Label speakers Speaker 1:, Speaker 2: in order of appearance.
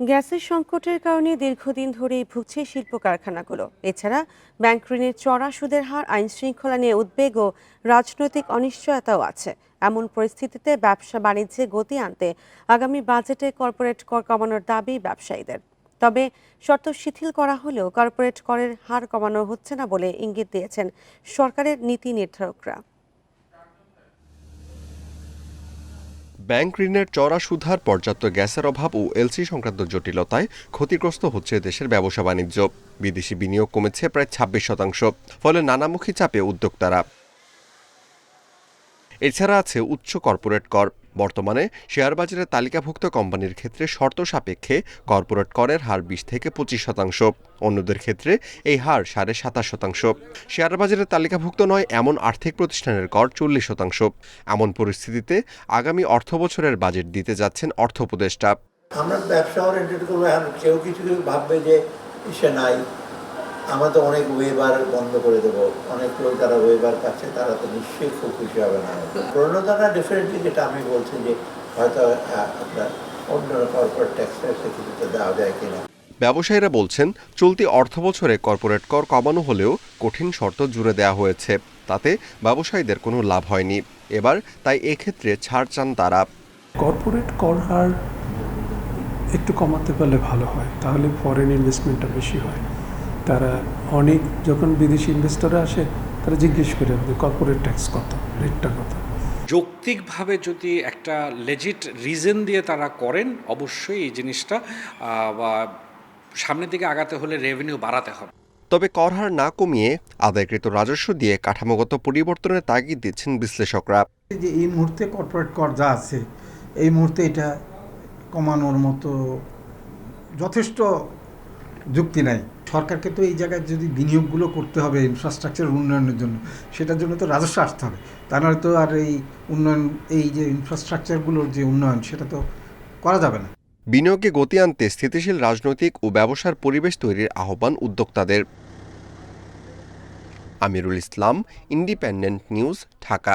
Speaker 1: গ্যাসের সংকটের কারণে দীর্ঘদিন ধরেই ভুগছে শিল্প কারখানাগুলো এছাড়া ব্যাংক ঋণের চড়া সুদের হার, আইন শৃঙ্খলা নিয়ে উদ্বেগ ও রাজনৈতিক অনিশ্চয়তাও আছে। এমন পরিস্থিতিতে ব্যবসা বাণিজ্যে গতি আনতে আগামী বাজেটে কর্পোরেট কর কমানোর দাবি ব্যবসায়ীদের। তবে শর্ত শিথিল করা হলেও কর্পোরেট করের হার কমানো হচ্ছে না বলে ইঙ্গিত দিয়েছেন সরকারের নীতি নির্ধারকরা।
Speaker 2: ব্যাংক ঋণের চড়া সুধার, পর্যাপ্ত গ্যাসের অভাব ও এলসি সংক্রান্ত জটিলতায় ক্ষতিগ্রস্ত হচ্ছে দেশের ব্যবসা বাণিজ্য বিদেশি বিনিয়োগ কমেছে প্রায় ছাব্বিশ শতাংশ, ফলে নানামুখী চাপে উদ্যোক্তারা। এছাড়া আছে উচ্চ কর্পোরেট কর। বর্তমানে শেয়ার বাজারে তালিকাভুক্ত কোম্পানির ক্ষেত্রে শর্ত সাপেক্ষে কর্পোরেট করের হার বিশ থেকে পঁচিশ শতাংশ, অন্যদের ক্ষেত্রে এই হার সাড়ে সাতাশ শতাংশ। শেয়ার বাজারে তালিকাভুক্ত নয়, এমন আর্থিক প্রতিষ্ঠানের কর চল্লিশ শতাংশ। এমন পরিস্থিতিতে আগামী অর্থ বছরের বাজেট দিতে যাচ্ছেন অর্থ উপদেষ্টা।
Speaker 3: আমরা ব্যবসা ওরিয়েন্টেড কেউ কিছু ভাববে যে সে নাই। আমরা তো অনেক ওয়েবার বন্ধ করে দেবো। অনেক লোক যারা ওয়েবার পাচ্ছে তারা তো নিশ্চয়ই খুব খুশি হবে না। প্রণোদনা ডেফিনেটলি যেটা আমি বলছি যে হয়তো আপনার অন্য কর্পোরেট ট্যাক্স ট্যাক্সে কিছুতে দেওয়া যায় কিনা।
Speaker 2: ব্যবসায়ীরা বলছেন চলতি অর্থ বছরে কর্পোরেট কর কমানো হলেও কঠিন শর্ত জুড়ে দেওয়া হয়েছে। তাতে ব্যবসায়ীদের কোনো লাভ হয়নি। এবার তাই এক্ষেত্রে ছাড় চান তারা।
Speaker 4: কর্পোরেট কর হার একটু কমাতে পারলে ভালো হয়। তাহলে ফরেন ইনভেস্টমেন্টটা বেশি হয়। তারা অনেক যখন বিদেশি ইনভেস্টররা আসে তারা জিজ্ঞেস করে কর্পোরেট ট্যাক্স কত রেটটা কত।
Speaker 5: যৌক্তিকভাবে যদি একটা লেজিট রিজন দিয়ে তারা করেন অবশ্যই এই জিনিসটা বা সামনের দিকে আগাতে হলে রেভিনিউ বাড়াতে হবে।
Speaker 2: তবে কর হার না কমিয়ে আদায়কৃত রাজস্ব দিয়ে কাঠামোগত পরিবর্তনের তাগিদ দিচ্ছেন বিশ্লেষকরা।
Speaker 6: যে এই মুহূর্তে কর্পোরেট কর যা আছে এই মুহূর্তে এটা কমানোর মতো যথেষ্ট যুক্তি নাই। সরকারকে তো এই জায়গায় যদি বিনিয়োগগুলো করতে হবে ইনফ্রাস্ট্রাকচার উন্নয়নের জন্য, সেটার জন্য তো রাজস্ব আসতে হবে। তা নাহলে তো আর এই উন্নয়ন, এই যে ইনফ্রাস্ট্রাকচারগুলোর যে উন্নয়ন, সেটা তো করা যাবে না।
Speaker 2: বিনিয়োগে গতি আনতে স্থিতিশীল রাজনৈতিক ও ব্যবসার পরিবেশ তৈরির আহ্বান উদ্যোক্তাদের। Amirul Islam, Independent News, Dhaka.